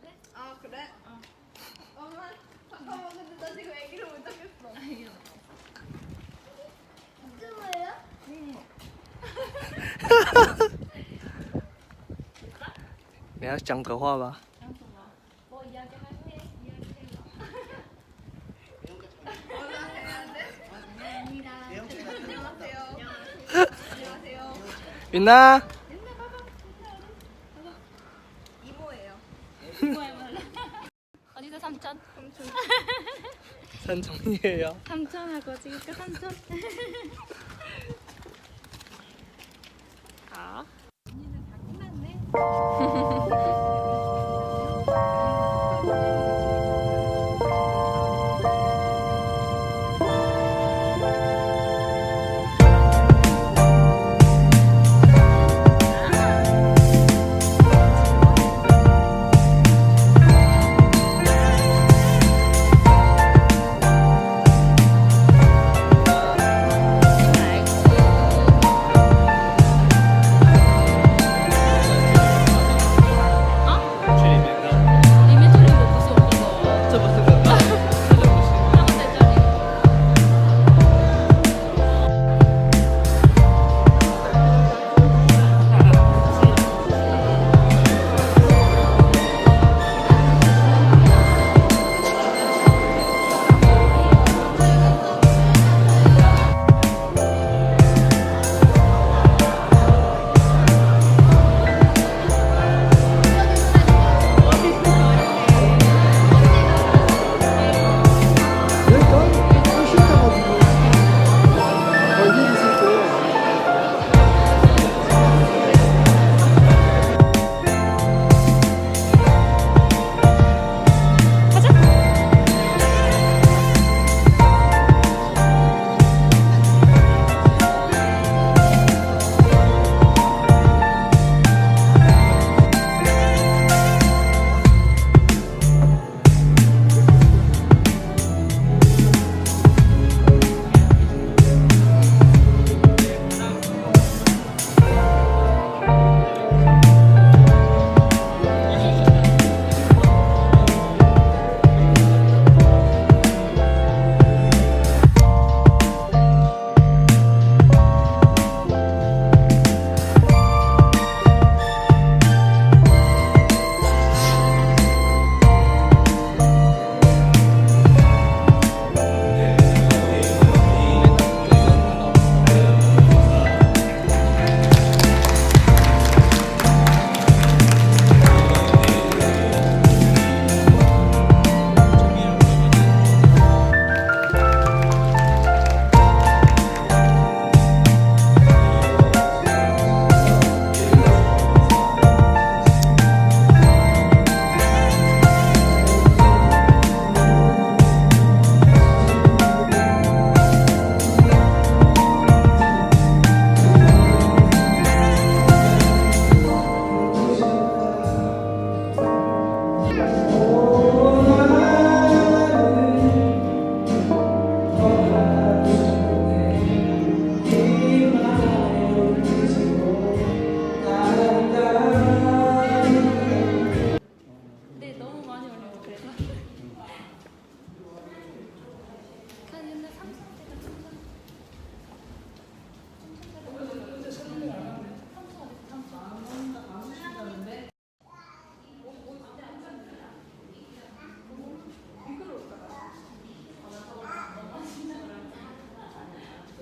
그래? 아 그래? 어. 엄마 잠깐만 근데 나 지금 애기를 못 잡겠어. 아니요. 뜨거워요? Mẹ nó trồng cầu hoa bà Vinna 산정이에요. 삼천하고 찍을까 삼천? 아. 언니는 다 끝났네.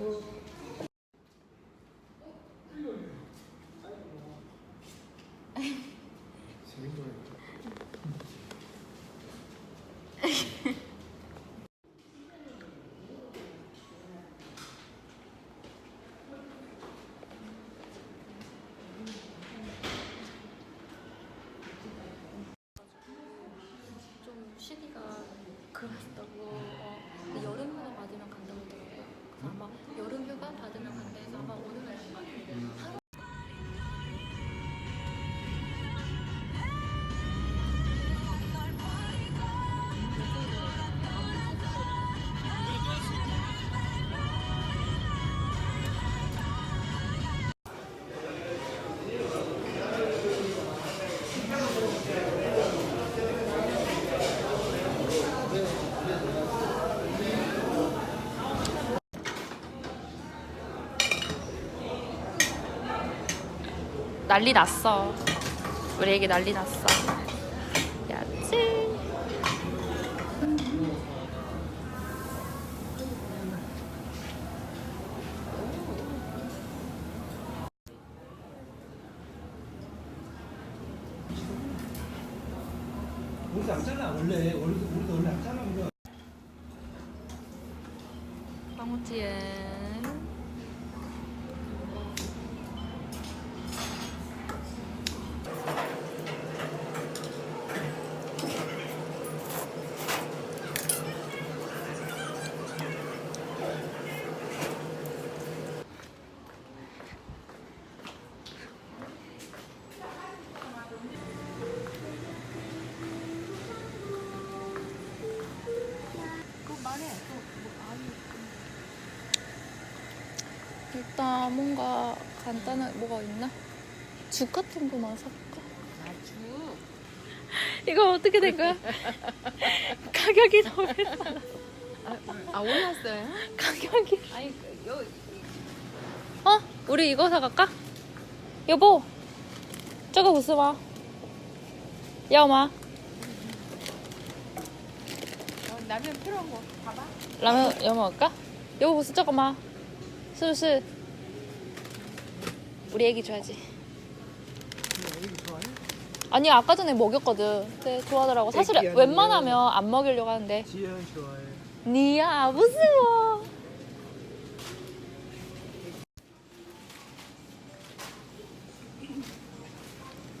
좀 난리 났어. 우리 애기 난리 났어. 야채. 원래 일단 뭔가 간단한 뭐가 있나? 죽 같은 거만 살까? 이거 어떻게 된 거야? 가격이 너무 비싸. 아 올랐어요? 가격이. 아니 요 어? 우리 이거 사갈까? 여보, 저거 不是吗?要吗? 라면 필요한 거 봐봐. 라면 이거 먹을까? 여보 不是 저거 吗?是不是? 우리 애기 줘야지. 아니 아까 전에 먹였거든. 근데 좋아하더라고. 사실 애기 웬만하면 안 먹이려고 하는데. 지연 좋아해. 니야 무서워.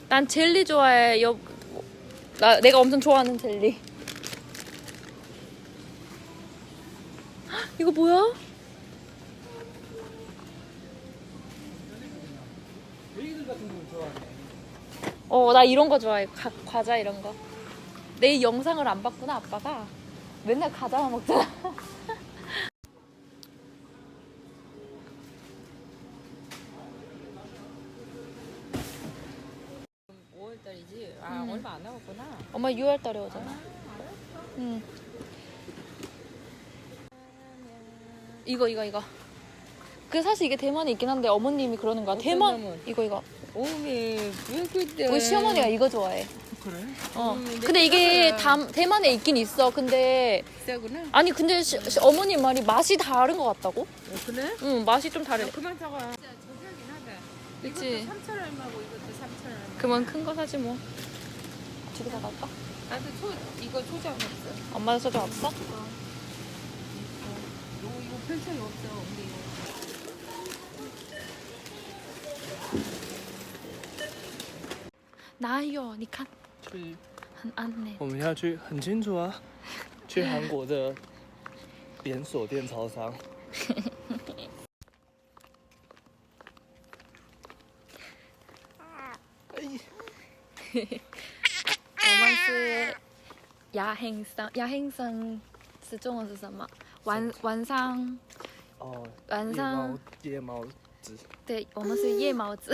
난 젤리 좋아해. 여, 나 내가 엄청 좋아하는 젤리. 헉, 이거 뭐야? 어, 나 이런 거 좋아해. 가, 과자 이런 거. 내 영상을 안 봤구나, 아빠가. 맨날 과자만 먹잖아. 5월달이지. 아 음. 얼마 안 남았구나. 엄마 6월 달에 오잖아. 응. 이거 이거 이거. 그 사실 이게 대만에 있긴 한데 어머님이 그러는 거야. 어떤 대만 놈은? 이거 이거. 오메 왜 그때? 우리 시어머니가 이거 좋아해. 그래? 어. 음, 내 근데 이게 다, 대만에 있긴 있어. 근데 비싸구나. 아니 근데 시, 시- 어머님 말이 맛이 다른 것 같다고? 어, 그래? 응 맛이 좀 다르. 야, 그만 사가. 진짜 저렴하긴 하다. 그치. 이것도 3천 얼마고 이것도 3천 얼마. 그만 큰 거 사지 뭐. 두개 다 갈까? 나도 초 이거 초장 없어. 엄마도 소주 없어? 이거 이거 펼쳐이 없어. 근데 이거. 哪有？你看，去很暗呢。我们要去很清楚啊，去韩国的连锁店超商。我们是亚行生，亚行生是中文是什么？晚晚上哦，晚上夜猫子。对，我们是夜猫子。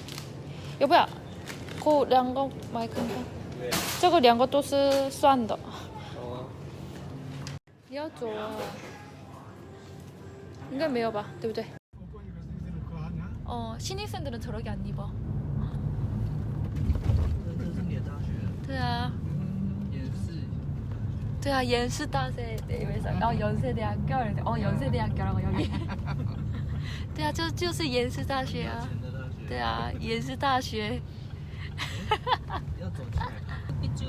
빵。要不要？这两个买看看。这个两个都是酸的。哦。你要走啊？应该没有吧，对不对？ 꼼꼼히 가서 이들 그거 하냐? 어 신입생들은 저렇게 안 입어. 这是你的大学， 드아 也是。 드아 연수다세 내에서 어 연세대학교 어 연세대학교라고 여기. 드아 就就是延世大学啊。 对啊，也是大学。要走进来看。一株。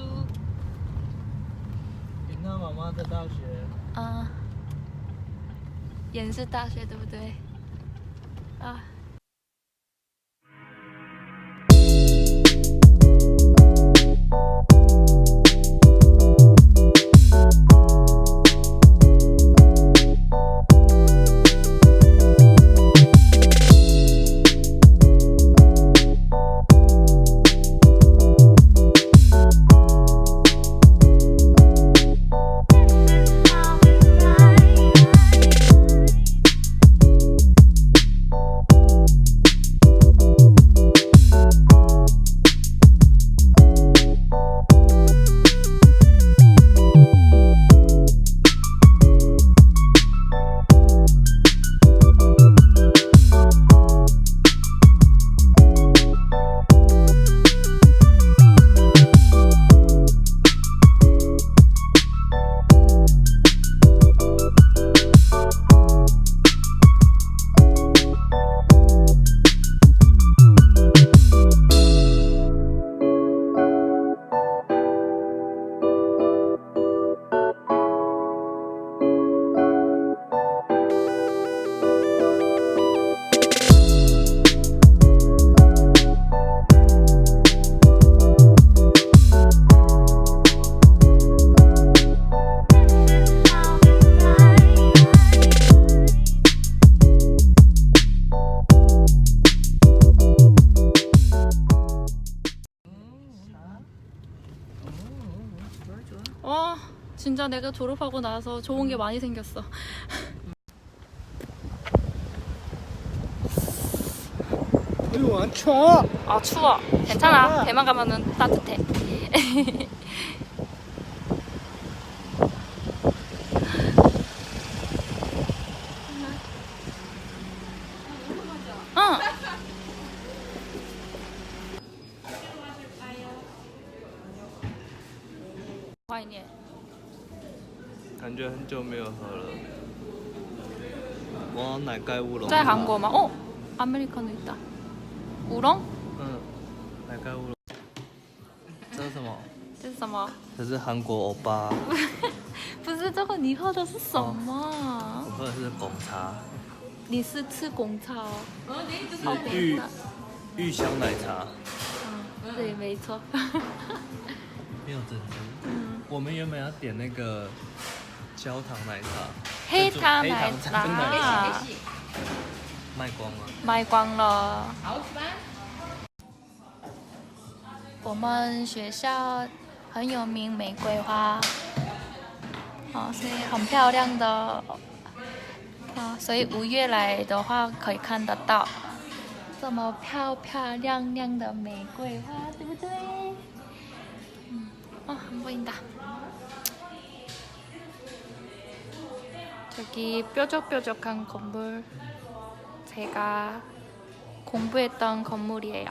云南妈妈的大学。啊，延世大学对不对？啊。 진짜 내가 졸업하고 나서 좋은 게 많이 생겼어. 아유 안 추워. 아 추워. 괜찮아. 대만 가면은 따뜻해. 응. 怀念。感觉很久没有喝了。我要奶盖乌龙。在韩国吗? 어? 아메리카노 있다. 우렁? 嗯，奶盖乌龙。这是什么？这是什么?这是韩国欧巴，不是这个你喝的是什我么？喝的是红茶，你是吃贡茶哦？是玉玉香奶茶，嗯，对，没错。没有珍珠。嗯，我们原本要点那个 焦糖奶茶，黑糖奶茶，卖光了，卖光了。我们学校很有名玫瑰花，哦，所以很漂亮的，啊，所以五月来的话可以看得到这么漂漂亮亮的玫瑰花，对不对？哦，很不简单。 저기 뾰족뾰족한 건물 제가 공부했던 건물이에요.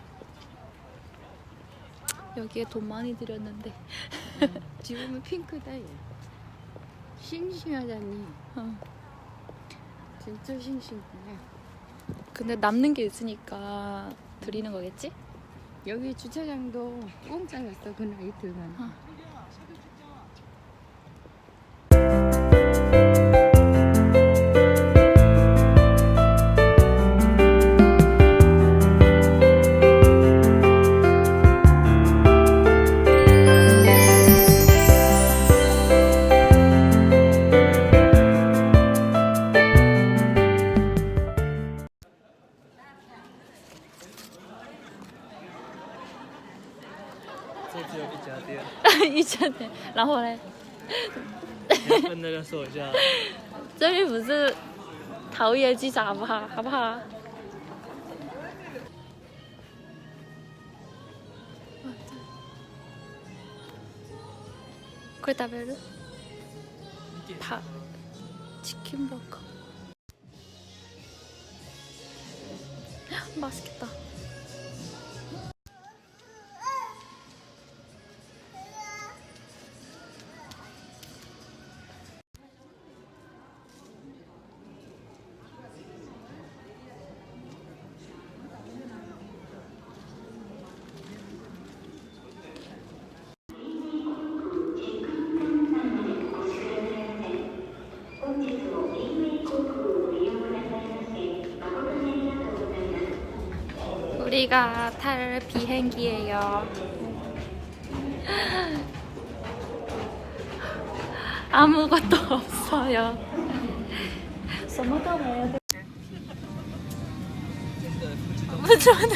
여기에 돈 많이 들였는데. 지금은 핑크다. 얘. 싱싱하잖니. 어. 진짜 싱싱해. 근데 남는 게 있으니까 드리는 거겠지? 여기 주차장도 공짜였어 그 나이트는. 어. 然后嘞，你要跟那个说一下。这里不是陶冶鸡杂不好，好不好？これ食べるパチキンバーガー 맛있겠다 제가 탈 비행기예요. 아무것도 없어요. 무조건.